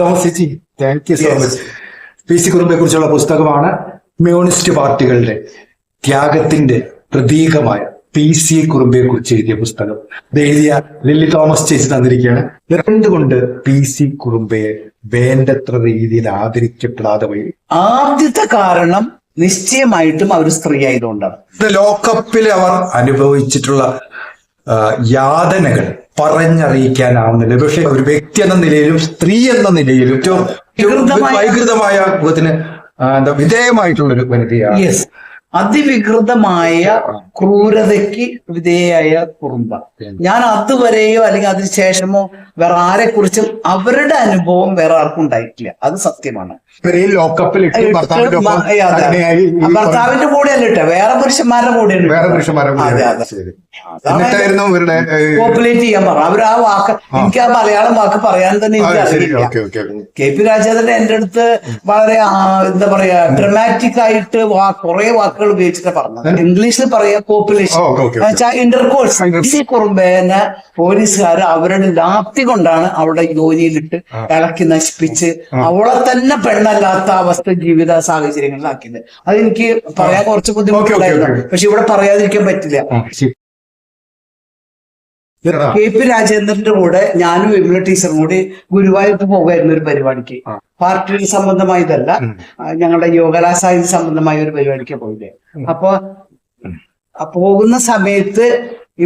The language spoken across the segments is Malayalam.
Thomas thank you so much P C കുറുമ്പെ കുറിച്ചുള്ള പുസ്തകമാണ് കമ്മ്യൂണിസ്റ്റ് പാർട്ടികളുടെ ത്യാഗത്തിന്റെ പ്രതീകമായ പി സി കുറുമ്പയെ കുറിച്ച് എഴുതിയ പുസ്തകം. ഇത് എഴുതിയ ലില്ലി തോമസ് ചേച്ചി തന്നിരിക്കുകയാണ്. എന്തുകൊണ്ട് പി സി കുറുമ്പയെ വേണ്ടത്ര രീതിയിൽ ആദരിക്കപ്പെടാതെ പോയി? ആദ്യത്തെ കാരണം നിശ്ചയമായിട്ടും അവർ സ്ത്രീ ആയതുകൊണ്ടാണ്. ലോകകപ്പിൽ അവർ അനുഭവിച്ചിട്ടുള്ള യാതനകൾ പറഞ്ഞറിയിക്കാനാവുന്നില്ല. പക്ഷെ ഒരു വ്യക്തി എന്ന നിലയിലും സ്ത്രീ എന്ന നിലയിലും ഏറ്റവും വികൃതമായ- മുഖത്തിന് എന്താ വിധേയമായിട്ടുള്ള ഒരു വനിതയാണ് അതിവികൃതമായ ക്രൂരതയ്ക്ക് വിധേയായ കുറുമ്പ. ഞാൻ അതുവരെയോ അല്ലെങ്കിൽ അതിനുശേഷമോ വേറെ ആരെ കുറിച്ചും അവരുടെ അനുഭവം വേറെ ആർക്കും ഉണ്ടായിട്ടില്ല. അത് സത്യമാണ്. ഭർത്താവിന്റെ കൂടെ ഇട്ട വേറെ പുരുഷന്മാരുടെ കൂടെയാണ് വേറെ പുരുഷന്മാരുടെ. എന്നിട്ടായിരുന്നു ഇവരുടെ പോപ്പുലേറ്റ് ചെയ്യാൻ പറഞ്ഞു അവർ ആ വാക്ക് എനിക്ക് ആ മലയാളം വാക്ക് പറയാൻ തന്നെ എനിക്ക് അറിയില്ല. കെ പി രാജേന്ദ്രൻ എന്റെ അടുത്ത് വളരെ എന്താ പറയാ ഡ്രമാറ്റിക് ആയിട്ട് കുറെ വാക്കുകൾ ഉപയോഗിച്ചിട്ട് പറഞ്ഞത്. ഇംഗ്ലീഷിൽ പറയാ പോപ്പുലേഷൻ. ഇന്റർകോഴ്സ് ഈ കുറുമ്പേനെ പോലീസുകാർ അവരുടെ ലാത്തി കൊണ്ടാണ് അവിടെ യോനിയിലിട്ട് ഇളക്കി നശിപ്പിച്ച് അവളെ തന്നെ പെണ്ണല്ലാത്ത അവസ്ഥ ജീവിത സാഹചര്യങ്ങളിലാക്കിയത്. അതെനിക്ക് പറയാൻ കുറച്ച് ബുദ്ധിമുട്ടുണ്ടായിരുന്നു. പക്ഷെ ഇവിടെ പറയാതിരിക്കാൻ പറ്റില്ല. കെ പി രാജേന്ദ്രന്റെ കൂടെ ഞാനും വിമല ടീച്ചറും കൂടി ഗുരുവായൂർക്ക് പോകുമായിരുന്നു ഒരു പരിപാടിക്ക്. പാർട്ടി സംബന്ധമായതല്ല. ഞങ്ങളുടെ യോഗലാ ഞങ്ങളുടെ യോഗകലാസാഹിത്യ സംബന്ധമായ ഒരു പരിപാടിക്ക് പോയില്ലേ. അപ്പൊ പോകുന്ന സമയത്ത്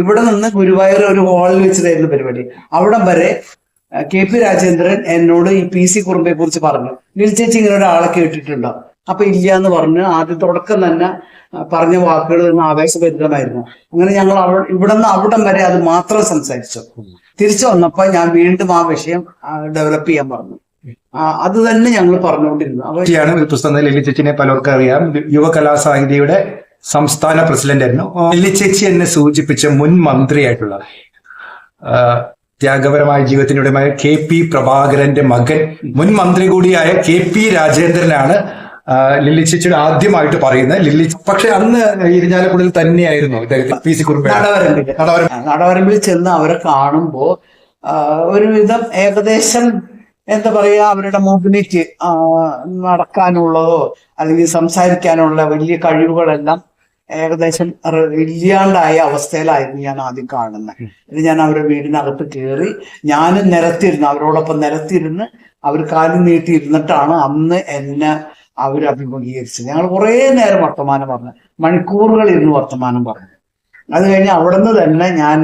ഇവിടെ നിന്ന് ഗുരുവായൂർ ഒരു ഹാളിൽ വെച്ചതായിരുന്നു പരിപാടി. അവിടെ വരെ കെ പി രാജേന്ദ്രൻ എന്നോട് ഈ പി സി കുറുമ്പയെ കുറിച്ച് പറഞ്ഞു. ലിൽ ചേച്ചി ഇങ്ങനെ ഒരാളെ കേട്ടിട്ടുണ്ടോ? അപ്പൊ ഇല്ല എന്ന് പറഞ്ഞ് ആദ്യ തുടക്കം തന്നെ പറഞ്ഞ വാക്കുകൾ ആവേശഭരിതമായിരുന്നു അങ്ങനെ ഞങ്ങൾ അവ ഇവിടെ നിന്ന് അവിടം വരെ അത് മാത്രം സംസാരിച്ചു. തിരിച്ചു വന്നപ്പോ ഞാൻ വീണ്ടും ആ വിഷയം ഡെവലപ്പ് ചെയ്യാൻ പറഞ്ഞു. അത് തന്നെ ഞങ്ങൾ പറഞ്ഞുകൊണ്ടിരുന്നു. ഈ പുസ്തകം ലില്ലി ചേച്ചിനെ പലർക്കും അറിയാം. യുവകലാ സാഹിതിയുടെ സംസ്ഥാന പ്രസിഡന്റ് ആയിരുന്നു. ലില്ലി ചേച്ചി എന്നെ സൂചിപ്പിച്ച മുൻ മന്ത്രിയായിട്ടുള്ള ത്യാഗപരമായ ജീവിതത്തിനുടമായ കെ പി പ്രഭാകരന്റെ മകൻ മുൻ മന്ത്രി കൂടിയായ കെ പി രാജേന്ദ്രനാണ് ലില്ലി ചേച്ചിയുടെ ആദ്യമായിട്ട് പറയുന്നത് ലില്ലി പക്ഷെ അന്ന് ഇരിഞ്ഞാലക്കുടയിൽ തന്നെയായിരുന്നു ഇദ്ദേഹത്തിന് പി സി കുറുപ്പ് നടവരമ്പിൽ. ചെന്ന് അവരെ കാണുമ്പോ ഒരുവിധം ഏകദേശം എന്താ പറയാ അവരുടെ മൊബിലിറ്റി നടക്കാനുള്ളതോ അല്ലെങ്കിൽ സംസാരിക്കാനുള്ള വലിയ കഴിവുകളെല്ലാം ഏകദേശം ഇല്ലാണ്ടായ അവസ്ഥയിലായിരുന്നു ഞാൻ ആദ്യം കാണുന്നത്. ഇത് ഞാൻ അവരുടെ വീടിനകത്ത് കയറി ഞാനും നിരത്തിരുന്നു അവരോടൊപ്പം നിരത്തിരുന്ന് അവർ കാലും നീട്ടിയിരുന്നിട്ടാണ് അന്ന് എന്നെ അവർ അഭിമുഖീകരിച്ചത് ഞങ്ങൾ കുറേ നേരം വർത്തമാനം പറഞ്ഞു. മണിക്കൂറുകൾ ഇരുന്ന് വർത്തമാനം പറഞ്ഞു. അത് കഴിഞ്ഞ് അവിടുന്ന് തന്നെ ഞാൻ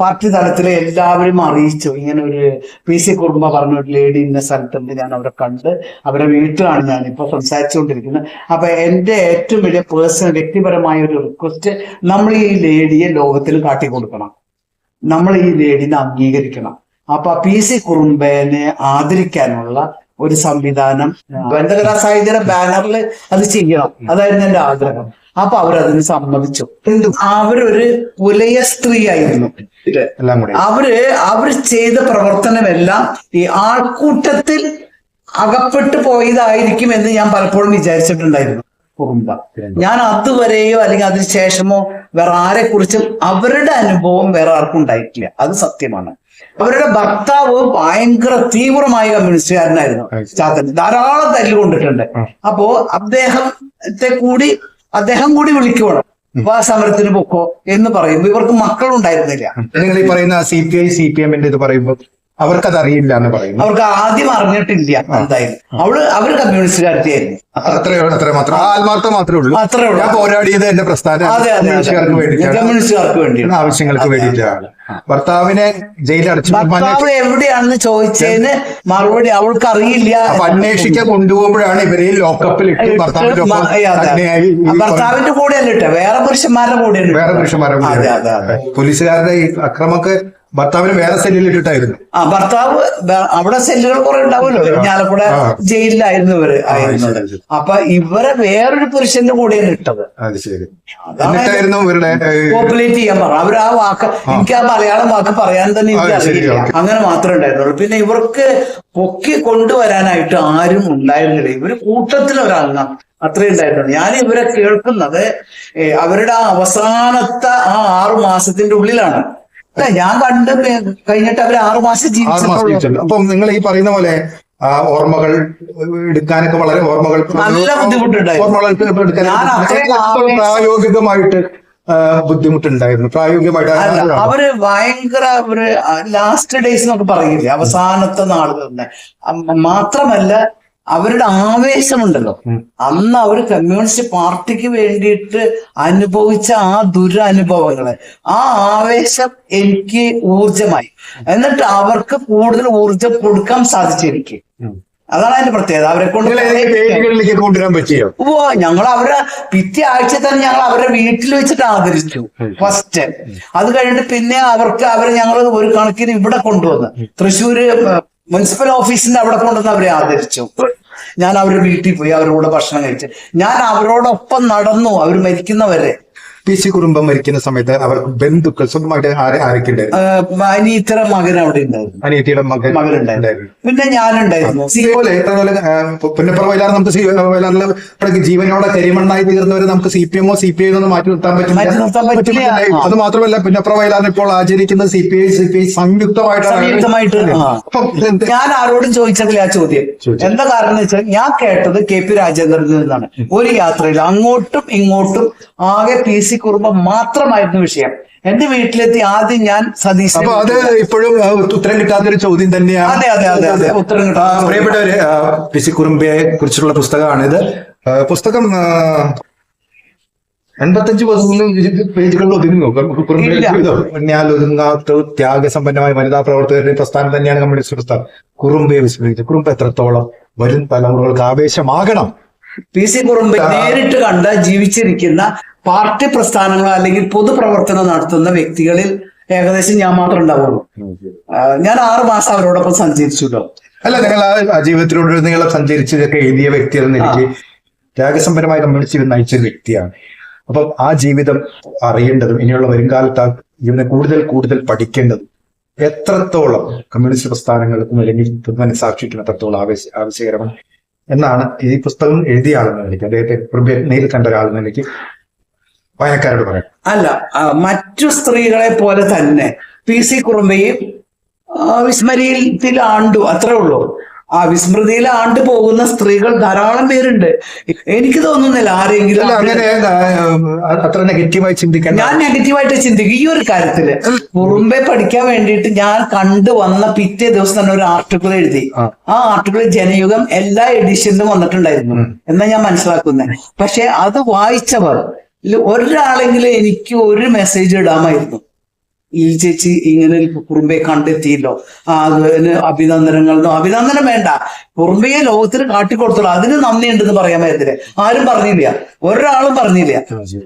പാർട്ടി തലത്തിലെ എല്ലാവരും അറിയിച്ചു. ഇങ്ങനെ ഒരു പി സി കുറുമ്പ പറഞ്ഞ ഒരു ലേഡി ഇന്ന സ്ഥലത്തുണ്ട് ഞാൻ അവരെ കണ്ട് അവരെ വീട്ടിലാണ് ഞാൻ ഇപ്പൊ സംസാരിച്ചുകൊണ്ടിരിക്കുന്നത്. അപ്പൊ എന്റെ ഏറ്റവും വലിയ പേഴ്സണൽ വ്യക്തിപരമായ ഒരു റിക്വസ്റ്റ് നമ്മൾ ഈ ലേഡിയെ ലോകത്തിൽ കാട്ടിക്കൊടുക്കണം. നമ്മൾ ഈ ലേഡിനെ അംഗീകരിക്കണം. അപ്പൊ പി സി കുറുമ്പേനെ ആദരിക്കാനുള്ള ഒരു സംവിധാനം ബന്ധകലാ സാഹിത്യയുടെ ബാനറിൽ അത് ചെയ്യണം. അതായിരുന്നു എന്റെ ആഗ്രഹം. അപ്പൊ അവരതിന് സമ്മതിച്ചു. അവരൊരു പുലയ സ്ത്രീ ആയിരുന്നു എല്ലാം കൂടെ. അവർ അവർ ചെയ്ത പ്രവർത്തനമെല്ലാം ഈ ആൾക്കൂട്ടത്തിൽ അകപ്പെട്ടു പോയതായിരിക്കും എന്ന് ഞാൻ പലപ്പോഴും വിചാരിച്ചിട്ടുണ്ടായിരുന്നു. കുറുമ്പ ഞാൻ അതുവരെയോ അല്ലെങ്കിൽ അതിന് ശേഷമോ വേറെ ആരെ കുറിച്ചും അവരുടെ അനുഭവം വേറെ ആർക്കും ഉണ്ടായിട്ടില്ല. അത് സത്യമാണ്. അവരുടെ ഭർത്താവ് ഭയങ്കര തീവ്രമായ കമ്മ്യൂണിസ്റ്റുകാരനായിരുന്നു. ചാത്തൻ ധാരാളം തല്ലുകൊണ്ടിട്ടുണ്ട് അപ്പോ അദ്ദേഹത്തെ കൂടി അദ്ദേഹം കൂടി അപ്പൊ ആ സമരത്തിന് പൊക്കോ എന്ന് പറയുമ്പോ ഇവർക്ക് മക്കളുണ്ടായിരുന്നില്ല. നിങ്ങൾ ഈ പറയുന്ന C P I C P എമ്മിന്റെ ഇത് പറയുമ്പോൾ അവർക്കത് അറിയില്ല എന്ന് പറയുന്നു. അവർക്ക് ആദ്യം അറിഞ്ഞിട്ടില്ല എന്തായാലും. അവൾ അവർ കമ്മ്യൂണിസ്റ്റുകാരത്തിയായിരുന്നു അത്രയോ അത്ര മാത്രം. ആത്മാർത്ഥം മാത്രമേ ഉള്ളൂ. അത്രേ ഉള്ളൂ. ഞാൻ പോരാടിയത് എന്റെ പ്രസ്ഥാന കമ്മ്യൂണിസ്റ്റുകാർക്ക് വേണ്ടിയിട്ടാണ്. കമ്മ്യൂണിസ്റ്റുകാർക്ക് ആവശ്യങ്ങൾക്ക് വേണ്ടിയിട്ടാണ്. ഭർത്താവിനെ ജയിലടച്ചു ഭർത്താവ് എവിടെയാണെന്ന് ചോദിച്ചതിന് മറുപടി അവൾക്ക് അറിയില്ല അന്വേഷിക്കാൻ കൊണ്ടുപോകുമ്പോഴാണ് ഇവരെ ലോക്കപ്പിൽ ഇട്ട് ഭർത്താവിന്റെ ഭർത്താവിന്റെ കൂടെ അല്ല ഇട്ടെ വേറെ പുരുഷന്മാരുടെ കൂടെ വേറെ പുരുഷന്മാരുടെ പോലീസുകാരുടെ ഈ അക്രമൊക്കെ ഭർത്താവിന് വേറെ സെല്ലിൽ ഇട്ടിട്ടായിരുന്നു. ആ ഭർത്താവ് അവിടെ സെല്ലുകൾ കുറെ ഉണ്ടാവുമല്ലോ. ഞാലക്കുട ജയിലിലായിരുന്നു ഇവർ. ആയിരുന്നത്. അപ്പൊ ഇവരെ വേറൊരു പുരുഷന്റെ കൂടെയാണ് ഇട്ടത്. എന്നിട്ടായിരുന്നു ഇവരുടെ പോപ്പുലേറ്റ് ചെയ്യാൻ പറഞ്ഞു അവർ ആ വാക്ക് എനിക്ക് ആ മലയാളം വാക്ക് പറയാൻ തന്നെ എനിക്ക് അറിയില്ല. അങ്ങനെ മാത്രമേ ഉണ്ടായിരുന്നുള്ളൂ. പിന്നെ ഇവർക്ക് പൊക്കി കൊണ്ടുവരാനായിട്ട് ആരും ഉണ്ടായിരുന്നില്ല. ഇവർ കൂട്ടത്തിൽ ഒരംഗം അത്രേ ഞാൻ ഇവരെ കേൾക്കുന്നത് അവരുടെ ആ അവസാനത്തെ ആ ആറു മാസത്തിന്റെ ഉള്ളിലാണ്. ഞാൻ കണ്ട് കഴിഞ്ഞിട്ട് അവർ ആറു മാസം ജീവിച്ചിട്ടുണ്ട്. അപ്പം നിങ്ങൾ ഈ പറയുന്ന പോലെ ഓർമ്മകൾ എടുക്കാനൊക്കെ വളരെ ഓർമ്മകൾ നല്ല ബുദ്ധിമുട്ടുണ്ടായിരുന്നു. ഓർമ്മകൾ എടുക്കാൻ പ്രായോഗികമായിട്ട് ബുദ്ധിമുട്ടുണ്ടായിരുന്നു. പ്രായോഗികമായിട്ട് അവർ ഭയങ്കര ഒരു ലാസ്റ്റ് ഡേയ്സ് എന്നൊക്കെ പറയില്ലേ അവസാനത്തെ നാളുകൾ മാത്രമല്ല അവരുടെ ആവേശമുണ്ടല്ലോ. അന്ന് അവർ കമ്മ്യൂണിസ്റ്റ് പാർട്ടിക്ക് വേണ്ടിയിട്ട് അനുഭവിച്ച ആ ദുരനുഭവങ്ങൾ ആ ആവേശം എനിക്ക് ഊർജമായി എന്നിട്ട് അവർക്ക് കൂടുതൽ ഊർജം കൊടുക്കാൻ സാധിച്ചു എനിക്ക് അതാണ് അതിന്റെ പ്രത്യേകത. അവരെ കൊണ്ട് കൊണ്ടുവരാൻ പറ്റിയോ? ഓ ഞങ്ങൾ അവരെ പിറ്റേ ആഴ്ച തന്നെ ഞങ്ങൾ അവരെ വീട്ടിൽ വെച്ചിട്ട് ആദരിച്ചു ഫസ്റ്റ്. അത് കഴിഞ്ഞിട്ട് പിന്നെ അവർക്ക് അവരെ ഞങ്ങൾ ഒരു കണക്കിന് ഇവിടെ കൊണ്ടുവന്ന്. തൃശ്ശൂര് മുനിസിപ്പൽ ഓഫീസിന്റെ അവിടെ കൊണ്ടുവന്ന് അവരെ ആദരിച്ചു. ഞാൻ അവരുടെ വീട്ടിൽ പോയി അവരോട് ഭക്ഷണം കഴിച്ചു. ഞാൻ അവരോടൊപ്പം നടന്നു അവർ മരിക്കുന്നവരെ. പി സി കുടുംബം മരിക്കുന്ന സമയത്ത് അവർ ബന്ധുക്കൾ സ്വന്തമായിട്ട് ആരെ ആരൊക്കെ ഉണ്ടായിരുന്നു അനിയത്തര മകൻ അവിടെ ഉണ്ടായിരുന്നു. അനിയത്തിയുടെ മകൻ മകനുണ്ടായിരുന്നു പിന്നെ ഞാനുണ്ടായിരുന്നു. പിന്നെ പുന്നപ്പുറ വയലാർ നമുക്ക് വയലാറിലെ ജീവനോടെ കരിമണ്ണായി തീർന്നവരെ നമുക്ക് സി പി എമ്മോ സി പി ഐ ഒന്നും മാറ്റി നിർത്താൻ പറ്റില്ല. അത് മാത്രമല്ല പിന്നെ വയലാർ ഇപ്പോൾ ആചരിക്കുന്നത് C P I C P I സംയുക്തമായിട്ടാണ്? ഞാൻ ആരോടും ചോദിച്ചിട്ടില്ല ആ ചോദ്യം. എന്താ കാരണം എന്ന് വെച്ചാൽ ഞാൻ കേട്ടത് കെ പി രാജേന്ദ്രനിൽ നിന്നാണ്. ഒരു യാത്രയിൽ അങ്ങോട്ടും ഇങ്ങോട്ടും ആകെ പി സി കുറുമ്പം മാത്രമായിരുന്നു വിഷയം. എന്റെ വീട്ടിലെത്തി ആദ്യം ഞാൻ സതീശ് അപ്പൊ അത് ഇപ്പോഴും ഉത്തരം കിട്ടാത്തൊരു ചോദ്യം തന്നെയാണ്. അതെ, അതെ, അതെ, അതെ. ഉത്തരം കിട്ടാത്ത പ്രിയപ്പെട്ടവര് പി സി കുറുമ്പയെ കുറിച്ചുള്ള പുസ്തകമാണിത്. പുസ്തകം എൺപത്തഞ്ച് പേജുകളിൽ ഒതുങ്ങി ഒതുങ്ങാത്ത ത്യാഗസമ്പന്നമായ വനിതാ പ്രവർത്തകരുടെ പ്രസ്ഥാനം തന്നെയാണ് കമ്മ്യൂണിസ്റ്റ് പ്രസ്ഥാനം കുറുമ്പയെ വിസ്മരിച്ചത് കുറുമ്പ് എത്രത്തോളം വരും തലമുറകൾക്ക് ആവേശമാകണം. പി സി കുറുമ്പ് നേരിട്ട് കണ്ട ജീവിച്ചിരിക്കുന്ന പാർട്ടി പ്രസ്ഥാനങ്ങളോ അല്ലെങ്കിൽ പൊതുപ്രവർത്തനം നടത്തുന്ന വ്യക്തികളിൽ ഏകദേശം ഞാൻ മാത്രം ഉണ്ടാവുള്ളൂ. ഞാൻ ആറു മാസം അവരോടൊപ്പം സഞ്ചരിച്ചു അല്ല നിങ്ങൾ ആ ജീവിതത്തിലൂടെ നിങ്ങൾ സഞ്ചരിച്ചതൊക്കെ എഴുതിയ വ്യക്തി എന്ന എനിക്ക് ത്യാഗസമ്പന്നമായ കമ്മ്യൂണിസ്റ്റ് ജീവിതം നയിച്ച വ്യക്തിയാണ്. അപ്പം ആ ജീവിതം അറിയേണ്ടതും ഇനിയുള്ള വരുംകാലത്ത് ആ ജീവിതം കൂടുതൽ കൂടുതൽ പഠിക്കേണ്ടതും എത്രത്തോളം കമ്മ്യൂണിസ്റ്റ് പ്രസ്ഥാനങ്ങൾക്കും അല്ലെങ്കിൽ മനസ്സാക്ഷിക്കും എത്രത്തോളം ആവശ്യ ആവശ്യകരമാണ് എന്നാണ് ഈ പുസ്തകം എഴുതിയ ആളെന്ന് നിലയ്ക്ക് അദ്ദേഹത്തെ നേരിൽ കണ്ട ഒരാളെന്ന് എനിക്ക് വായനക്കാരോട് പറയാം. അല്ല മറ്റു സ്ത്രീകളെ പോലെ തന്നെ പി സി കുറുമ്പയും വിസ്മരിയിൽ ആണ്ടു അത്രേ ഉള്ളൂ. ആ വിസ്മൃതിയിൽ ആണ്ട് പോകുന്ന സ്ത്രീകൾ ധാരാളം പേരുണ്ട്. എനിക്ക് തോന്നുന്നില്ല ആരെങ്കിലും അങ്ങനെ അത്ര നെഗറ്റീവായി ചിന്തിക്കാൻ ഞാൻ നെഗറ്റീവായിട്ട് ചിന്തിക്കും. ഈ ഒരു കാര്യത്തിൽ കുറുമ്പെ പഠിക്കാൻ വേണ്ടിയിട്ട് ഞാൻ കണ്ടു വന്ന പിറ്റേ ദിവസം തന്നെ ഒരു ആർട്ടിക്കിൾ എഴുതി. ആ. ആ ആർട്ടിക്കിൾ ജനയുഗം എല്ലാ എഡിഷനിലും വന്നിട്ടുണ്ടായിരുന്നു. എന്നാ ഞാൻ മനസ്സിലാക്കുന്നത് പക്ഷെ അത് വായിച്ചവർ ഇതിൽ ഒരാളെങ്കിലും എനിക്ക് ഒരു മെസ്സേജ് ഇടാമായിരുന്നു. ഈ ചേച്ചി ഇങ്ങനെ കുറുമ്പേ കണ്ടെത്തിയല്ലോ. ആ അതിന് അഭിനന്ദനങ്ങൾ അഭിനന്ദനം വേണ്ട. കുറുമ്പയെ ലോകത്തിന് കാട്ടിക്കൊടുത്തോളൂ. അതിന് നന്ദിയുണ്ടെന്ന് പറയാമായിരുന്നില്ലേ ആരും പറഞ്ഞില്ല. ഒരാളും പറഞ്ഞില്ല.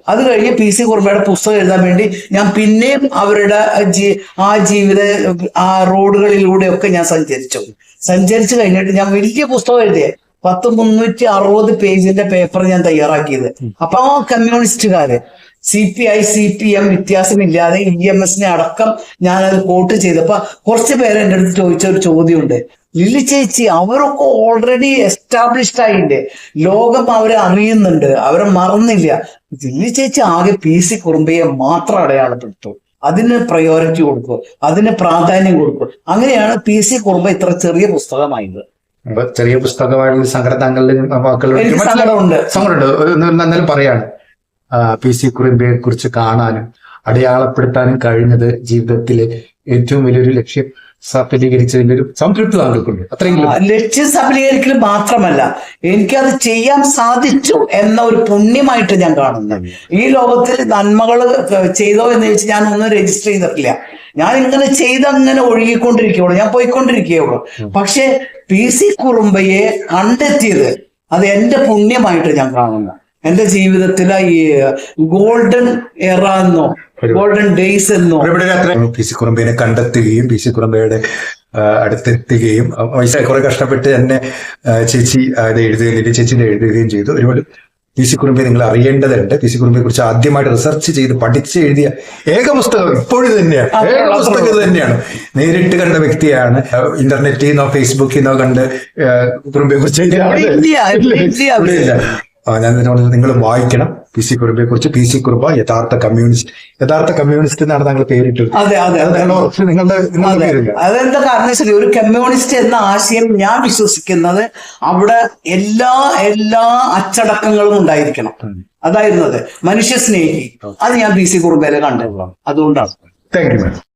അത് കഴിഞ്ഞ് പി സി കുറുമ്പയുടെ പുസ്തകം എഴുതാൻ വേണ്ടി ഞാൻ പിന്നെയും അവരുടെ ആ ജീവിത ആ റോഡുകളിലൂടെയൊക്കെ ഞാൻ സഞ്ചരിച്ചു. സഞ്ചരിച്ചു കഴിഞ്ഞിട്ട് ഞാൻ വലിയ പുസ്തകം എഴുതിയേ. പത്ത് മുന്നൂറ്റി അറുപത് പേജിന്റെ പേപ്പർ ഞാൻ തയ്യാറാക്കിയത്. അപ്പൊ ആ കമ്മ്യൂണിസ്റ്റുകാര് C P I C P M വ്യത്യാസമില്ലാതെ ഇ എം എസിനെ അടക്കം ഞാൻ അത് കോട്ട് ചെയ്തപ്പോ കുറച്ച് പേര് എന്റെ അടുത്ത് ചോദിച്ച ഒരു ചോദ്യമുണ്ട്. ലില്ലി ചേച്ചി അവരൊക്കെ ഓൾറെഡി എസ്റ്റാബ്ലിഷ്ഡ് ആയിട്ട് ലോകം അവരെ അറിയുന്നുണ്ട് അവരെ മറന്നില്ല. ലില്ലി ചേച്ചി ആകെ പി സി കുറുമ്പയെ മാത്രം അടയാളപ്പെടുത്തു. അതിന് പ്രയോറിറ്റി കൊടുക്കും അതിന് പ്രാധാന്യം കൊടുക്കും. അങ്ങനെയാണ് പി സി കുറുമ്പ ഇത്ര ചെറിയ പുസ്തകമായത്. ചെറിയ പുസ്തകമായിട്ടുള്ള സങ്കടം താങ്കളുടെ എനിക്ക് സങ്കടമുണ്ട്. സങ്കടമുണ്ട്. എന്ന് എന്നാലും പറയാണ്. പി സി കുറിമ്പയെ കുറിച്ച് കാണാനും അടയാളപ്പെടുത്താനും കഴിഞ്ഞത് ജീവിതത്തിലെ ഏറ്റവും വലിയൊരു ലക്ഷ്യം സഫലീകരിച്ചതിന്റെ ഒരു സംതൃപ്തി താങ്കൾക്കുണ്ട്. അത്രയെങ്കിലും. ആ, ലക്ഷ്യം സഫലീകരിക്കൽ മാത്രമല്ല എനിക്കത് ചെയ്യാൻ സാധിച്ചു എന്ന ഒരു പുണ്യമായിട്ട് ഞാൻ കാണുന്നു. ഈ ലോകത്തിൽ നന്മകൾ ചെയ്തോ എന്ന് ചോദിച്ചാൽ ഞാൻ ഒന്നും രജിസ്റ്റർ ചെയ്തിട്ടില്ല. ഞാൻ ഇങ്ങനെ ചെയ്ത് അങ്ങനെ ഒഴുകിക്കൊണ്ടിരിക്കുകയുള്ളൂ. ഞാൻ പോയിക്കൊണ്ടിരിക്കുകയുള്ളൂ. പക്ഷെ പി സി കുറുമ്പയെ കണ്ടെത്തിയത് അത് എന്റെ പുണ്യമായിട്ട് ഞാൻ കാണുന്നു. എന്റെ ജീവിതത്തിലെ ഈ ഗോൾഡൻ എറ എന്നോ ഗോൾഡൻ ഡേയ്സ് എന്നോ. പി സി കുറുമ്പയെ കണ്ടെത്തുകയും പി സി കുറുമ്പയുടെ അടുത്തെത്തുകയും കുറെ കഷ്ടപ്പെട്ട് എന്നെ ചേച്ചി അത് എഴുതുകയും ചേച്ചി ഇത് എഴുതുകയും ചെയ്തു. ഒരുപാട് പി സി കുറുമ്പയെ നിങ്ങൾ അറിയേണ്ടതുണ്ട് പി സി കുറുമ്പിയെ കുറിച്ച് ആദ്യമായിട്ട് റിസർച്ച് ചെയ്ത് പഠിച്ച് എഴുതിയ ഏക പുസ്തകം ഇപ്പോഴും തന്നെയാണ്. ഏക പുസ്തകം തന്നെയാണ്. നേരിട്ട് കണ്ട വ്യക്തിയാണ്. ഇന്റർനെറ്റിൽ നിന്നോ ഫേസ്ബുക്കിൽ നിന്നോ കണ്ട് കുറുമ്പയെ കുറിച്ച് ഞാൻ ഇതിനോട് നിങ്ങൾ വായിക്കണം. പി സി കുറുബയെ കുറിച്ച് പി സി കുറുബ യഥാർത്ഥ കമ്മ്യൂണിസ്റ്റ് യഥാർത്ഥ കമ്മ്യൂണിസ്റ്റ് എന്നാണ് താങ്കൾ പേരിട്ടത്. അതെ നിങ്ങളുടെ അതെന്താ കാരണം വെച്ചാൽ ഒരു കമ്മ്യൂണിസ്റ്റ് എന്ന ആശയം ഞാൻ വിശ്വസിക്കുന്നത് അവിടെ എല്ലാ എല്ലാ അച്ചടക്കങ്ങളും ഉണ്ടായിരിക്കണം. അതായിരുന്നത്. മനുഷ്യ സ്നേഹി. അത് ഞാൻ പി സി കുറുബയിലെ കണ്ടു അതുകൊണ്ടാണ്. Thank you madam